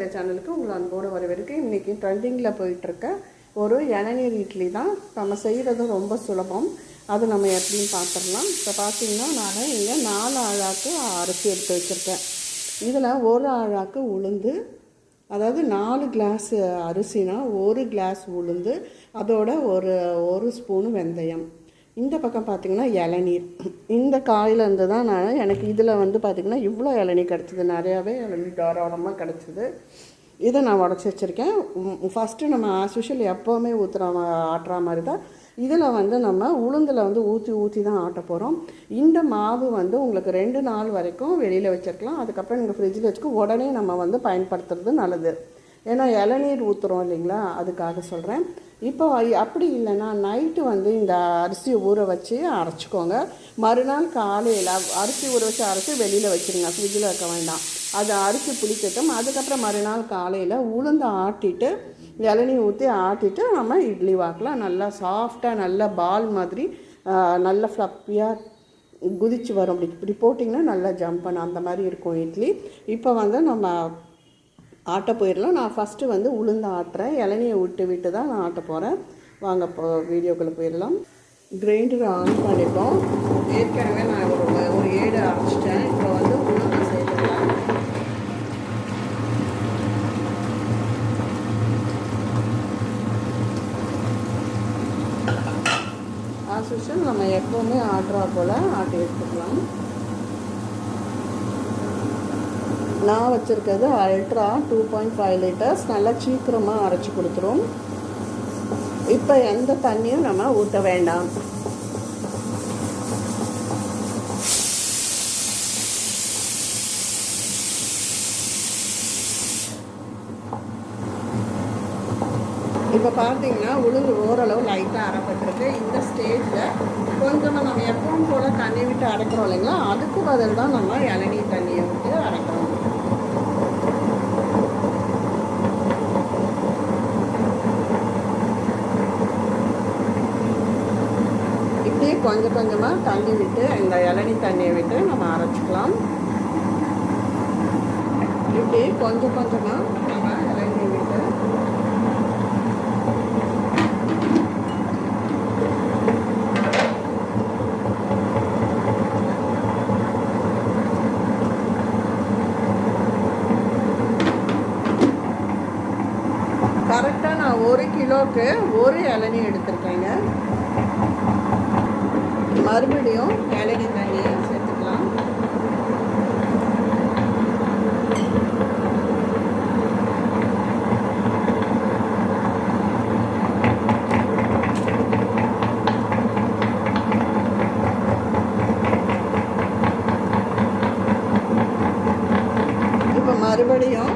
Sunday சேனலுக்கு உங்களை அன்போடு வரவேற்கு இன்றைக்கி ட்ரெண்டிங்கில் போயிட்டுருக்க ஒரு இளநீர் இட்லி தான். நம்ம செய்கிறது ரொம்ப சுலபம். அது நம்ம எப்படின்னு பார்த்துடலாம் இப்போ பார்த்தீங்கன்னா நான் இங்கே நாலு ஆழாக்கு அரிசி எடுத்து வச்சுருக்கேன். இதில் ஒரு ஆழாக்கு உளுந்து அதாவது நாலு கிளாஸ் அரிசினா ஒரு கிளாஸ் உளுந்து அதோட ஒரு ஒரு ஸ்பூனு வெந்தயம். இந்த பக்கம் பார்த்தீங்கன்னா இளநீர். இந்த காயிலேருந்து தான் நான் எனக்கு இதில் வந்து பார்த்திங்கன்னா இவ்வளோ இளநீர் கிடச்சிது. நிறையாவே இளநீர் தாராளமாக கிடச்சிது. இதை நான் உடச்சி வச்சுருக்கேன். ஃபஸ்ட்டு நம்ம ஆஸ் எப்போவுமே ஊற்றுற ஆட்டுற மாதிரி தான் இதில் வந்து நம்ம உளுந்தில் வந்து ஊற்றி ஊற்றி தான் ஆட்ட போகிறோம் இந்த மாவு வந்து உங்களுக்கு ரெண்டு நாள் வரைக்கும் வெளியில் வச்சுருக்கலாம். அதுக்கப்புறம் நீங்கள் ஃப்ரிட்ஜில் வச்சுக்க உடனே நம்ம வந்து பயன்படுத்துறது நல்லது. ஏன்னா இளநீர் ஊற்றுறோம் இல்லைங்களா? அதுக்காக சொல்கிறேன் இப்போ அப்படி இல்லைன்னா நைட்டு வந்து இந்த அரிசி ஊற வச்சு அரைச்சிக்கோங்க. மறுநாள் காலையில் அரிசி ஊற வச்சு அரைச்சி வெளியில் வச்சுருங்க. ஃப்ரிட்ஜில் வைக்க வேண்டாம். அது அரிசி புளிக்கட்டும். அதுக்கப்புறம் மறுநாள் காலையில் உளுந்து ஆட்டிட்டு இளநீ ஊற்றி ஆட்டிட்டு நம்ம இட்லி வாக்கலாம் நல்லா சாஃப்டாக நல்லா பால் மாதிரி நல்ல ஃப்ளப்பியாக குதிச்சு வரும். அப்படி இப்படி போட்டிங்கன்னா நல்லா ஜம்ப் பண்ண அந்த மாதிரி இருக்கும் இட்லி. இப்போ வந்து நம்ம ஆட்ட போயிடலாம். நான் ஃபஸ்ட்டு வந்து உளுந்து ஆட்டுறேன். இளநியை விட்டு விட்டு தான் நான் ஆட்ட போகிறேன் வாங்க இப்போ வீடியோக்குள்ளே போயிடலாம். கிரைண்டர் ஆன் பண்ணிட்டோம் ஏற்கனவே நான் ஒரு ஒரு ஏடு அரைச்சிட்டேன். இப்போ வந்து உளுந்து சேர்த்துக்கலாம். ஆசிஷன் நம்ம எப்போவுமே ஆட்டுறா போல் ஆட்டி எடுத்துக்கலாம். நான் வச்சுருக்கிறது ultra two point five litres நல்லா சீக்கிரமாக அரைச்சி கொடுத்துரும். இப்போ எந்த தண்ணியும் நம்ம ஊற்ற வேண்டாம். இப்போ பார்த்தீங்கன்னா உளுந்து ஓரளவு லைட்டாக அரைப்பட்டிருக்கு. இந்த ஸ்டேஜில் கொஞ்சமாக நம்ம எப்பவும் போல் தண்ணி விட்டு அரைக்கிறோம் இல்லைங்களா? அதுக்கு பதில் தான் நம்ம இளநீர் தண்ணியை விட்டு அரைக்கிறோம். கொஞ்சம் கொஞ்சமாக தண்ணி விட்டு இந்த இளநீ தண்ணியை விட்டு நம்ம அரைச்சிக்கலாம். இப்படி கொஞ்சம் கொஞ்சமாக நம்ம இளநீ விட்டு. கரெக்டாக நான் ஒரு கிலோவுக்கு ஒரு இளநி எடுத்தேன். மறுபடியும் இளநீ தண்ணியை சேர்த்துக்கலாம். இப்போ மறுபடியும்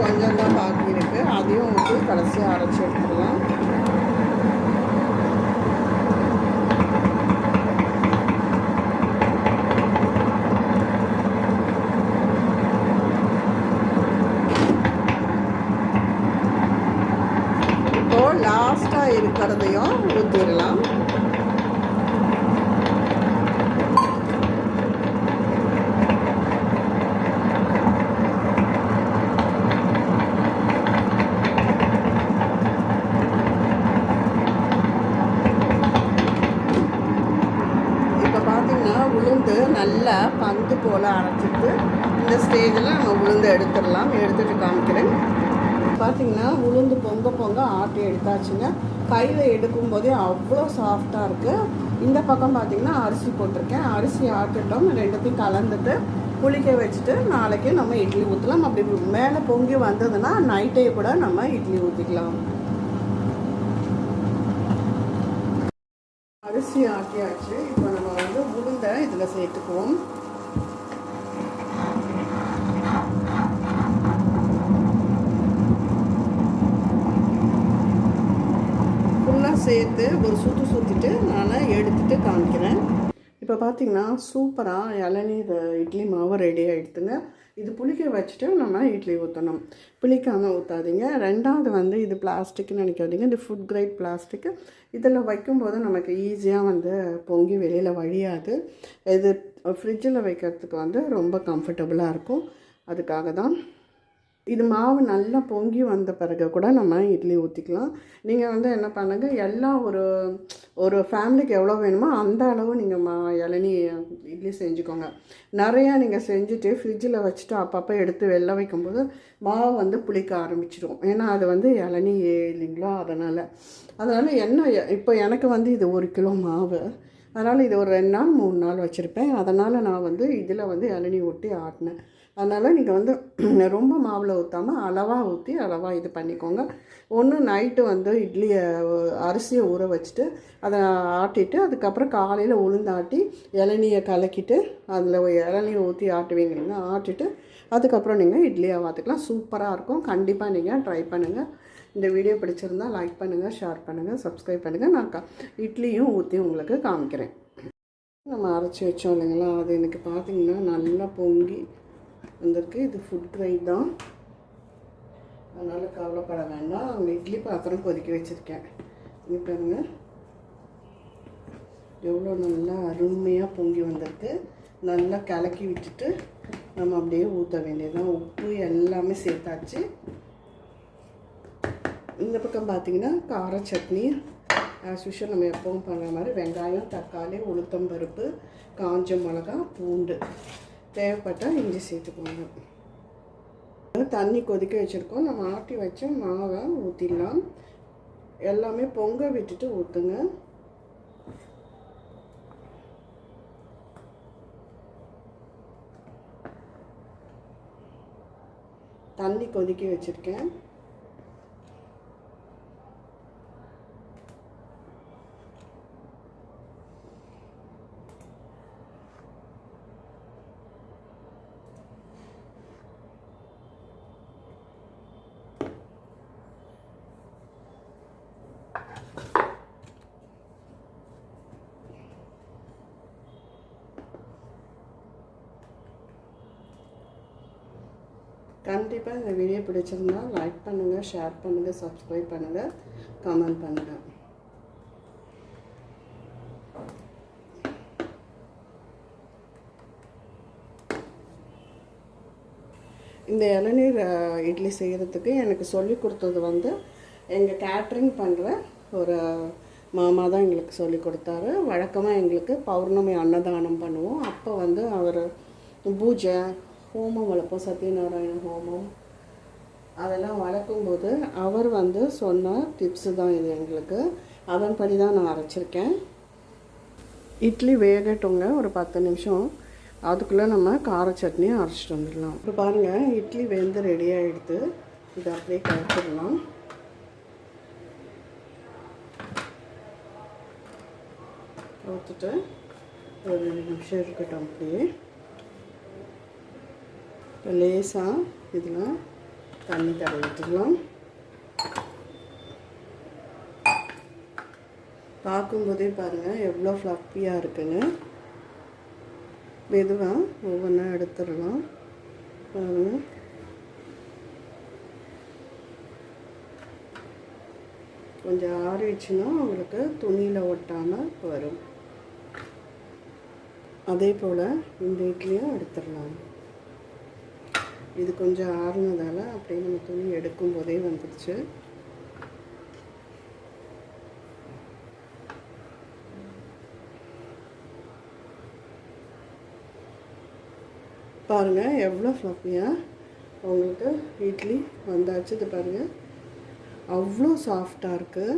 கொஞ்சம் தான் பாக்கி இருக்கு அதையும் ஊற்றி கடைசியாக அரைச்சி எடுத்துடலாம் இப்போ கடந்தையும் இருக்கிறதையும் ஊற்றிடலாம் இப்போ பார்த்தீங்கன்னா உளுந்து நல்லா பந்து போல் அரைச்சிட்டு இந்த ஸ்டேஜில் நம்ம உளுந்து எடுத்துடலாம். எடுத்துட்டு காமிக்கிறேன். பார்த்தீங்கன்னா உளுந்து பொங்க பொங்க ஆட்டி எடுத்தாச்சுங்க. கையில் எடுக்கும்போதே அவ்வளோ சாஃப்டாக இருக்குது இந்த பக்கம் பார்த்தீங்கன்னா அரிசி போட்டிருக்கேன். அரிசி ஆட்டிட்டோம் ரெண்டுத்தையும் கலந்துட்டு புளிக்க வச்சுட்டு நாளைக்கு நம்ம இட்லி ஊற்றலாம் அப்படி மேலே பொங்கி வந்ததுன்னா நைட்டே கூட நம்ம இட்லி ஊற்றிக்கலாம் அரிசி ஆட்டியாச்சு. இப்போ நம்ம வந்து உளுந்தை இதில் சேர்த்துக்குவோம். சேர்த்து ஒரு சுற்று சுற்றிட்டு நான் எடுத்துட்டு காமிக்கிறேன். இப்போ பார்த்தீங்கன்னா சூப்பராக இளநீர் இட்லி மாவு ரெடி ஆகிடுதுங்க இது புளிக்க வச்சுட்டு நம்ம இட்லி ஊற்றணும் புளிக்காமல் ஊற்றாதீங்க ரெண்டாவது வந்து இது பிளாஸ்டிக்னு நினைக்காதீங்க. இது ஃபுட் கிரேட் பிளாஸ்டிக்கு இதில் வைக்கும்போது நமக்கு ஈஸியாக வந்து பொங்கி வெளியில் வழியாது. இது ஃப்ரிட்ஜில் வைக்கிறதுக்கு வந்து ரொம்ப கம்ஃபர்டபுளாக இருக்கும். அதுக்காக தான் இது மாவு நல்லா பொங்கி வந்த பிறகு கூட நம்ம இட்லி ஊற்றிக்கலாம் நீங்கள் வந்து என்ன பண்ணுங்கள் எல்லாம் ஒரு ஒரு ஃபேமிலிக்கு எவ்வளோ வேணுமோ அந்த அளவு நீங்கள் மா இளநி இட்லி செஞ்சுக்கோங்க. நிறையா நீங்கள் செஞ்சுட்டு ஃப்ரிட்ஜில் வச்சுட்டு அப்பப்போ எடுத்து வெளில வைக்கும்போது மாவு வந்து புளிக்க ஆரம்பிச்சிடும் ஏன்னா அது வந்து இளநி இல்லைங்களா அதனால். அதனால் என்ன இப்போ எனக்கு வந்து இது ஒரு கிலோ மாவு. அதனால் இது ஒரு ரெண்டு நாள் மூணு நாள் வச்சுருப்பேன். அதனால் நான் வந்து இதில் வந்து இளநி ஊட்டி ஆட்டினேன். அதனால் நீங்கள் வந்து ரொம்ப மாவில் ஊற்றாமல் அளவாக ஊற்றி அளவாக இது பண்ணிக்கோங்க. ஒன்று நைட்டு வந்து இட்லியை அரிசியை ஊற வச்சுட்டு அதை ஆட்டிட்டு அதுக்கப்புறம் காலையில் உளுந்தாட்டி இளநியை கலக்கிட்டு அதில் இளநியை ஊற்றி ஆட்டுவீங்க நீங்கள் ஆட்டிட்டு அதுக்கப்புறம் நீங்கள் இட்லியை பார்த்துக்கலாம் சூப்பராக இருக்கும். கண்டிப்பாக நீங்கள் ட்ரை பண்ணுங்கள் இந்த வீடியோ பிடிச்சிருந்தா லைக் பண்ணுங்கள் ஷேர் பண்ணுங்கள் சப்ஸ்கிரைப் பண்ணுங்கள் நான் க இட்லியும் ஊற்றி உங்களுக்கு காமிக்கிறேன். நம்ம அரைச்சி வச்சோம் இல்லைங்களா? அது எனக்கு பார்த்திங்கன்னா நல்லா பொங்கி வந்திருக்கு இது ஃபுட் கிரைட் தான். அதனால் கவலைப்பட வேண்டாம். அவங்க இட்லி பாத்திரம் கொதிக்க வச்சுருக்கேன். இங்கே பாருங்கள் எவ்வளோ நல்லா அருமையாக பொங்கி வந்திருக்கு. நல்லா கலக்கி விட்டுட்டு நம்ம அப்படியே ஊற்ற வேண்டியதுதான். உப்பு எல்லாமே சேர்த்தாச்சு. இந்த பக்கம் பார்த்தீங்கன்னா கார சட்னி. ஆஸ் யூஷுவல் நம்ம எப்பவும் பண்ணுற மாதிரி வெங்காயம் தக்காளி உளுத்தம் பருப்பு காஞ்ச மிளகா பூண்டு. தேவைப்பட்டால் இஞ்சி சேர்த்துக்கோங்க. தண்ணி கொதிக்க வச்சுருக்கோம். நம்ம ஆட்டி வச்ச மாவை ஊற்றிடலாம் எல்லாமே பொங்க விட்டுட்டு ஊற்றுங்க தண்ணி கொதிக்க வச்சுருக்கேன். கண்டிப்பாக இந்த வீடியோ பிடிச்சிருந்தா லைக் பண்ணுங்கள் ஷேர் பண்ணுங்கள் சப்ஸ்கிரைப் பண்ணுங்கள் கமெண்ட் பண்ணுங்கள் இந்த இளநீர் இட்லி செய்கிறதுக்கு எனக்கு சொல்லி கொடுத்தது வந்து எங்கள் கேட்ரிங் பண்ணுற ஒரு மாமா தான் எங்களுக்கு சொல்லி கொடுத்தாரு. வழக்கமாக எங்களுக்கு பௌர்ணமி அன்னதானம் பண்ணுவோம். அப்போ வந்து அவர் பூஜை ஹோமம் வளர்ப்போம் சத்யநாராயண ஹோமம். அதெல்லாம் வளர்க்கும்போது அவர் வந்து சொன்ன டிப்ஸு தான் இது எங்களுக்கு. அதன்படி தான் நான் அரைச்சிருக்கேன். இட்லி வேகட்டுங்க ஒரு பத்து நிமிஷம். அதுக்குள்ளே நம்ம கார சட்னி அரைச்சிட்டு வந்துடலாம். இப்போ பாருங்கள் இட்லி வெந்து ரெடி ஆகிடுது இதை அப்படியே கலக்கிடலாம் ஊற்றுட்டு ஒரு ரெண்டு நிமிஷம் இருக்கட்டும் அப்படியே. இப்போ லேசாக இதில் தண்ணி தடவிட்டுடலாம் பார்க்கும்போதே பாருங்கள் எவ்வளோ ஃப்ளப்பியாக இருக்குன்னு. மெதுவாக ஒவ்வொன்றா எடுத்துடலாம். பாருங்கள் கொஞ்சம் ஆறிடுச்சுன்னா உங்களுக்கு துணியில் ஒட்டாமல் வரும். அதே போல் இந்த இட்லியும் எடுத்துடலாம். இது கொஞ்சம் ஆறுனதால் அப்படியே நம்ம துணி எடுக்கும் போதே வந்துடுச்சு பாருங்கள் எவ்வளோ ஃப்ளஃபியாக உங்களுக்கு இட்லி வந்தாச்சு இது பாருங்கள் அவ்வளோ சாஃப்டாக இருக்குது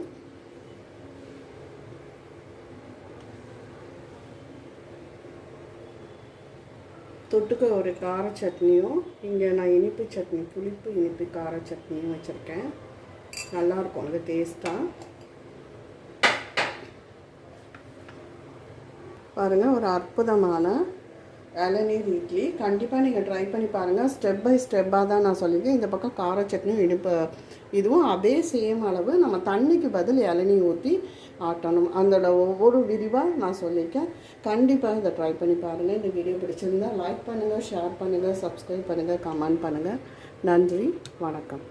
தொட்டுக்க ஒரு கார சட்னியும் இங்கே நான் இனிப்பு சட்னி புளிப்பு இனிப்பு கார சட்னியும் வச்சுருக்கேன். நல்லாயிருக்கும் அது டேஸ்ட்டாக பாருங்கள் ஒரு அற்புதமான இளநீர் இட்லி. கண்டிப்பாக நீங்கள் ட்ரை பண்ணி பாருங்கள் ஸ்டெப் பை ஸ்டெப்பாக தான் நான் சொல்லியிருக்கேன். இந்த பக்கம் கார சட்னியும் இனிப்பு இதுவும் அதே சேம் அளவு நம்ம தண்ணிக்கு பதில் இளநீ ஊற்றி ஆட்டணும். அதோட ஒவ்வொரு விரிவாக நான் சொல்லியிருக்கேன். கண்டிப்பாக இதை ட்ரை பண்ணி பாருங்கள் இந்த வீடியோ பிடிச்சிருந்தா லைக் பண்ணுங்கள் ஷேர் பண்ணுங்கள் சப்ஸ்கிரைப் பண்ணுங்கள் கமெண்ட் பண்ணுங்கள் நன்றி வணக்கம்.